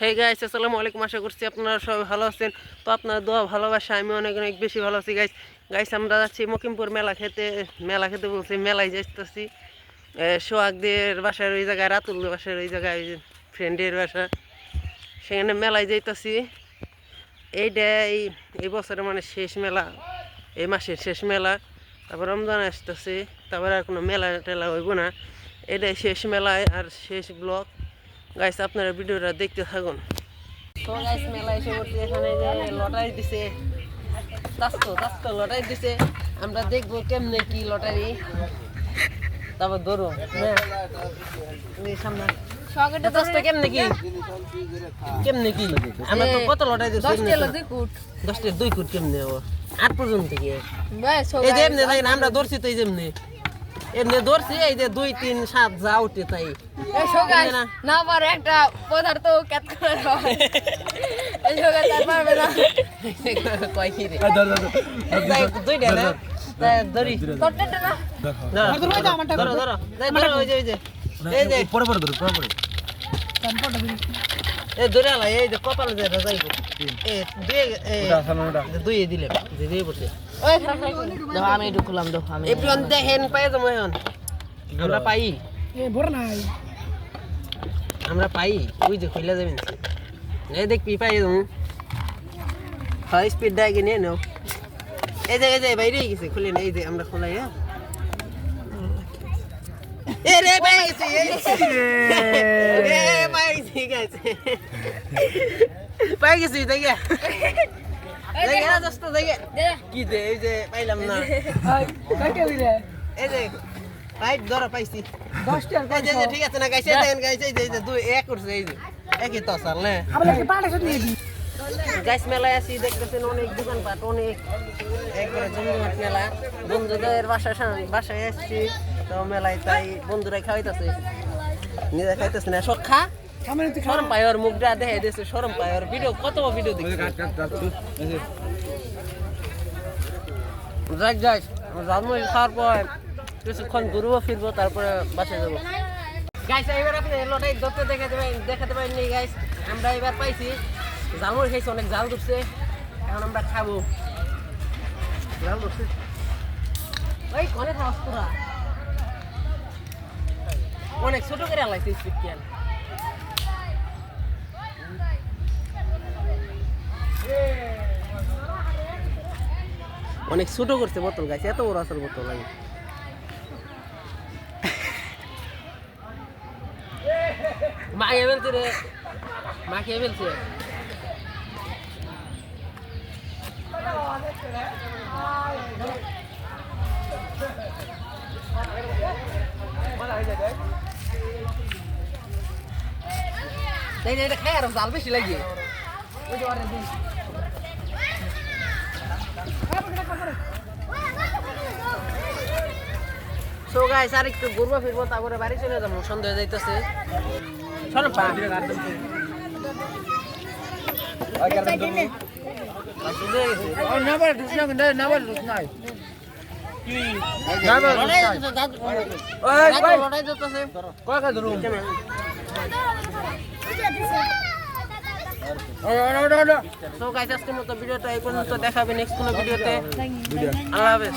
Hey guys আসসালামু আলাইকুম। আশা করছি আপনারা সবাই ভালো আছেন। তো আপনার দোয়া, ভালোবাসা, আমি অনেক অনেক বেশি ভালো আছি গাইস গাইস আমরা যাচ্ছি মকিমপুর মেলা খেতে মেলা খেতে বলছি, মেলায় যাইতেছি। সোহাগদের বাসার ওই জায়গায় রাতুল বাসার ওই জায়গায় ফ্রেন্ডের বাসা। সেখানে মেলায় যাইতেছি। এইটা এই বছরের মানে শেষ মেলা, এই মাসের শেষ মেলা। তারপর রমজান আসতেছি। তারপর আর কোনো মেলা টেলা হইব না। এটাই শেষ মেলায় আর শেষ ব্লগ গাইস আপনারা ভিডিওটা দেখতে থাকুন। তো গাইস মেলা এসে পড়ছে এখানে যে লটারি দিছে। তাস্তো তাস্তো লটারি দিছে। আমরা দেখব কেমনে কি লটারি। তারপর ধরো হ্যাঁ। সামনে। কেমনে কি? কেমনে কি? আমরা তো কত লটারি দিছি দশ তেলো দুই কুট দশটা দুই কুট কেমনে ও? আট পর্যন্ত কি? আমরা ধরছি তো এই যে এমনি ধরছি এই যে দুই তিন সাত যা উঠে তাই। না। পারে একটা পদার্থ করে এই সকাল তার পারবে না। কয় কি রে? দুইটা না? ধরি তোরটা না না, ধরো ধরো। ধরো ওই যে ওই যে। এই যে। পরে পরে ধরো পরে পরে। এই ধরে আলা এই যে কপালে যে যাইবো এই দুই এই ওটা আসানো ওটা। দুই দিলে যে দিয়ে বসে। দাও আমি একটু খুললাম দাও আমি। এপ্রিল দেখেন পাই যাব এখন। আমরা পাই। আমরা পাই। ওই যে খুলে যাবেন এই দেখবি পাই যাব। হাই স্পিড দেয় কিনে নাও এই যে এই যে বাইরে গেছে খুলে না এই যে আমরা খোলাই হ্যাঁ। গেছে এই এ পাই গেছে ঠিক কি দে এই যে পাইলাম না। এই যে পাইপ ধরা পাইছি। ঠিক আছে না গাইছে গাইছে এই যে দুই এক করছে এই যে। একই তো সাল না? গাইস মেলায় আছি দেখতেছেন অনেক দোকানপাট অনেক একবারে জমজমাট মেলা। বন্ধুদের বাসায় বাসায় আসছি তো মেলায় তাই বন্ধুরাই খাওয়াইতেছে। নিজে খাইতেছে না সব খা। পায় ওর মুখটা দেখে দিয়েছে পায় ওর ভিডিও কত ভিডিও দেখছে? খাওয়ার পর কিছুক্ষণ ঘুরবো ফিরবো তারপরে বাসায় যাব। গাইস এবার আপনি লটাই ধরতে দেখাতে পারেন দেখাতে পারেননি গাইস আমরা এবার পাইছি। জালমুড়ি খাইছি অনেক জাল ধরছে। এখন আমরা খাব। জাল ধরছে। ওই কনে খাওয়াস তোরা? অনেক ছোট করে আলাইছে স্পিড অনেক ছোট করছে বোতল গাছ এত বড় আসল বোতল লাগে মা খেয়ে ফেলছে রে। মা খেয়ে ফেলছে। এই যে এটা খাই আর জাল বেশি লাগে ওই যে গাইস আর একটু ঘুরবো ফিরবো তারপরে বাড়ি চলে যাব। সন্ধ্যা হয়ে যাইতেছে। শোনো পা গাইস আজকের মতো ভিডিওটা এই পর্যন্ত। দেখাবে নেক্সট কোনো ভিডিওতে। আল্লাহ হাফেজ।